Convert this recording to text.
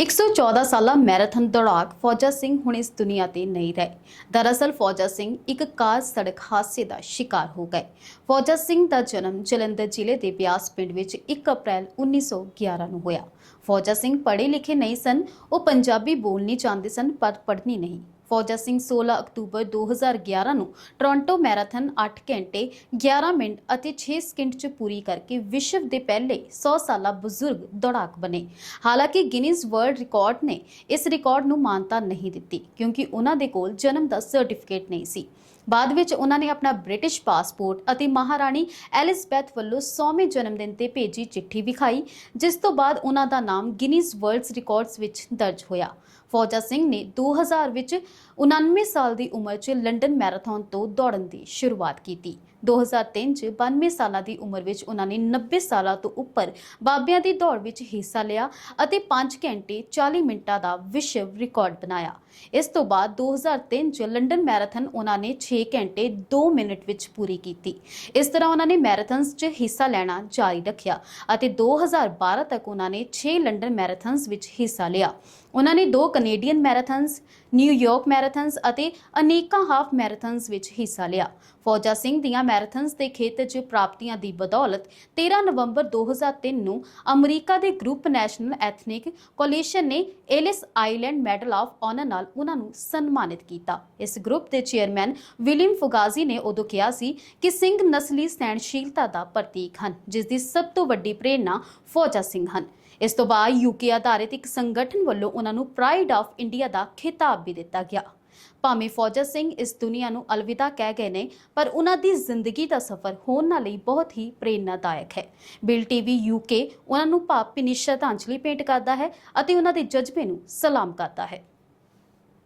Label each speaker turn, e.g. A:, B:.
A: 114 ਸਾਲਾ ਮੈਰਾਥਨ ਦੌੜਾਕ ਫੌਜਾ ਸਿੰਘ ਹੁਣ ਇਸ ਦੁਨੀਆ ਤੇ ਨਹੀਂ ਰਹੇ। ਦਰਅਸਲ ਫੌਜਾ ਸਿੰਘ ਇੱਕ ਕਾਰ ਸੜਕ ਹਾਦਸੇ ਦਾ ਸ਼ਿਕਾਰ ਹੋ ਗਏ। ਫੌਜਾ ਸਿੰਘ ਦਾ ਜਨਮ ਜਲੰਧਰ ਜ਼ਿਲ੍ਹੇ ਦੇ ਬਿਆਸ ਪਿੰਡ ਵਿੱਚ 1 ਅਪ੍ਰੈਲ 1911 ਨੂੰ ਹੋਇਆ। ਫੌਜਾ ਸਿੰਘ ਪੜ੍ਹੇ ਲਿਖੇ ਨਹੀਂ ਸਨ, ਉਹ ਪੰਜਾਬੀ ਬੋਲਣੀ ਚਾਹੁੰਦੇ ਸਨ, ਪਰ ਪੜ੍ਹਨੀ ਨਹੀਂ। ਫੌਜਾ ਸਿੰਘ 16 ਅਕਤੂਬਰ 2011 ਨੂੰ ਟੋਰਾਂਟੋ ਮੈਰਾਥਨ 8 ਘੰਟੇ 11 ਮਿੰਟ ਅਤੇ 6 ਸਕਿੰਟ 'ਚ ਪੂਰੀ ਕਰਕੇ ਵਿਸ਼ਵ ਦੇ ਪਹਿਲੇ 100 ਸਾਲਾ ਬਜ਼ੁਰਗ ਦੌੜਾਕ ਬਣੇ। ਹਾਲਾਂਕਿ ਗਿਨੀਜ਼ ਵਰਲਡ ਰਿਕਾਰਡ ਨੇ ਇਸ ਰਿਕਾਰਡ ਨੂੰ ਮਾਨਤਾ ਨਹੀਂ ਦਿੱਤੀ, ਕਿਉਂਕਿ ਉਹਨਾਂ ਦੇ ਕੋਲ ਜਨਮ ਦਾ ਸਰਟੀਫਿਕੇਟ ਨਹੀਂ ਸੀ। ਬਾਅਦ ਵਿੱਚ ਉਹਨਾਂ ਨੇ ਆਪਣਾ ਬ੍ਰਿਟਿਸ਼ ਪਾਸਪੋਰਟ ਅਤੇ ਮਹਾਰਾਣੀ ਐਲਿਜ਼ਬੈਥ ਵੱਲੋਂ 100ਵੇਂ ਜਨਮ ਦਿਨ ਤੇ ਭੇਜੀ ਚਿੱਠੀ ਵਿਖਾਈ ਜਿਸ ਤੋਂ ਬਾਅਦ ਉਹਨਾਂ ਦਾ ਨਾਮ ਗਿਨੀਜ਼ ਵਰਲਡਸ ਰਿਕਾਰਡਸ ਵਿੱਚ ਦਰਜ ਹੋਇਆ। ਫੌਜਾ ਸਿੰਘ ਨੇ 2000 ਵਿੱਚ 99 ਸਾਲ ਦੀ ਉਮਰ 'ਚ ਲੰਡਨ ਮੈਰਾਥਨ ਤੋਂ ਦੌੜਨ ਦੀ ਸ਼ੁਰੂਆਤ ਕੀਤੀ। 2003 'ਚ 92 ਸਾਲਾਂ ਦੀ ਉਮਰ ਵਿੱਚ ਉਹਨਾਂ ਨੇ 90 ਸਾਲਾਂ ਤੋਂ ਉੱਪਰ ਬਾਬਿਆਂ ਦੀ ਦੌੜ ਵਿੱਚ ਹਿੱਸਾ ਲਿਆ ਅਤੇ 5 ਘੰਟੇ 40 ਮਿੰਟਾਂ ਦਾ ਵਿਸ਼ਵ ਰਿਕਾਰਡ ਬਣਾਇਆ। ਇਸ ਤੋਂ ਬਾਅਦ 2003 'ਚ ਲੰਡਨ ਮੈਰਾਥਨ ਉਹਨਾਂ ਨੇ 6 ਘੰਟੇ 2 ਮਿੰਟ ਵਿੱਚ ਪੂਰੀ ਕੀਤੀ। ਇਸ ਤਰ੍ਹਾਂ ਉਹਨਾਂ ਨੇ ਮੈਰਾਥਨਸ 'ਚ ਹਿੱਸਾ ਲੈਣਾ ਜਾਰੀ ਰੱਖਿਆ ਅਤੇ 2012 ਤੱਕ ਉਹਨਾਂ ਨੇ 6 ਲੰਡਨ ਮੈਰਾਥਨਸ ਵਿੱਚ ਹਿੱਸਾ ਲਿਆ। ਉਹਨਾਂ ਨੇ ਦੋ ਕੈਨੇਡੀਅਨ ਮੈਰਾਥਨਸ ਨਿਊਯਾਰਕ ਮੈਰਾਥਨਸ ਅਤੇ ਅਨੇਕਾਂ ਹਾਫ ਮੈਰਾਥਨਸ ਵਿੱਚ ਹਿੱਸਾ ਲਿਆ। ਫੌਜਾ ਸਿੰਘ ਦੀਆਂ ਮੈਰਾਥਨਸ ਦੇ ਖੇਤਰ 'ਚ ਪ੍ਰਾਪਤੀਆਂ ਦੀ ਬਦੌਲਤ 13 ਨਵੰਬਰ 2003 ਨੂੰ ਅਮਰੀਕਾ ਦੇ ਗਰੁੱਪ ਨੈਸ਼ਨਲ ਐਥਨਿਕ ਕੋਲੀਸ਼ਨ ਨੇ Ellis Island Medal of Honor ਨਾਲ ਉਹਨਾਂ ਨੂੰ ਸਨਮਾਨਿਤ ਕੀਤਾ। ਇਸ ਗਰੁੱਪ ਦੇ ਚੇਅਰਮੈਨ ਵਿਲੀਅਮ ਫੁਗਾਜ਼ੀ ਨੇ ਉਦੋਂ ਕਿਹਾ ਸੀ ਕਿ ਸਿੰਘ ਨਸਲੀ ਸਹਿਣਸ਼ੀਲਤਾ ਦਾ ਪ੍ਰਤੀਕ ਹਨ, ਜਿਸ ਦੀ ਸਭ ਤੋਂ ਵੱਡੀ ਪ੍ਰੇਰਣਾ ਫੌਜਾ ਸਿੰਘ ਹਨ। ਇਸ ਤੋਂ ਬਾਅਦ ਯੂਕੇ ਆਧਾਰਿਤ ਇੱਕ ਸੰਗਠਨ ਵੱਲੋਂ ਉਹਨਾਂ ਨੂੰ ਪ੍ਰਾਈਡ ਆਫ ਇੰਡੀਆ ਦਾ ਖਿਤਾਬ ਵੀ ਦਿੱਤਾ ਗਿਆ। ਭਾਵੇਂ ਫੌਜਾ ਸਿੰਘ ਇਸ ਦੁਨੀਆ ਨੂੰ ਅਲਵਿਦਾ ਕਹਿ ਗਏ ਨੇ, ਪਰ ਉਹਨਾਂ ਦੀ ਜ਼ਿੰਦਗੀ ਦਾ ਸਫ਼ਰ ਹੋਰਨਾਂ ਲਈ ਬਹੁਤ ਹੀ ਪ੍ਰੇਰਨਾਦਾਇਕ ਹੈ। ਬਿਲ ਟੀਵੀ ਯੂਕੇ ਉਹਨਾਂ ਨੂੰ ਭਾਵਭਿੰਨੀ ਸ਼ਰਧਾਂਜਲੀ ਭੇਂਟ ਕਰਦਾ ਹੈ ਅਤੇ ਉਹਨਾਂ ਦੇ ਜਜ਼ਬੇ ਨੂੰ ਸਲਾਮ ਕਰਦਾ ਹੈ।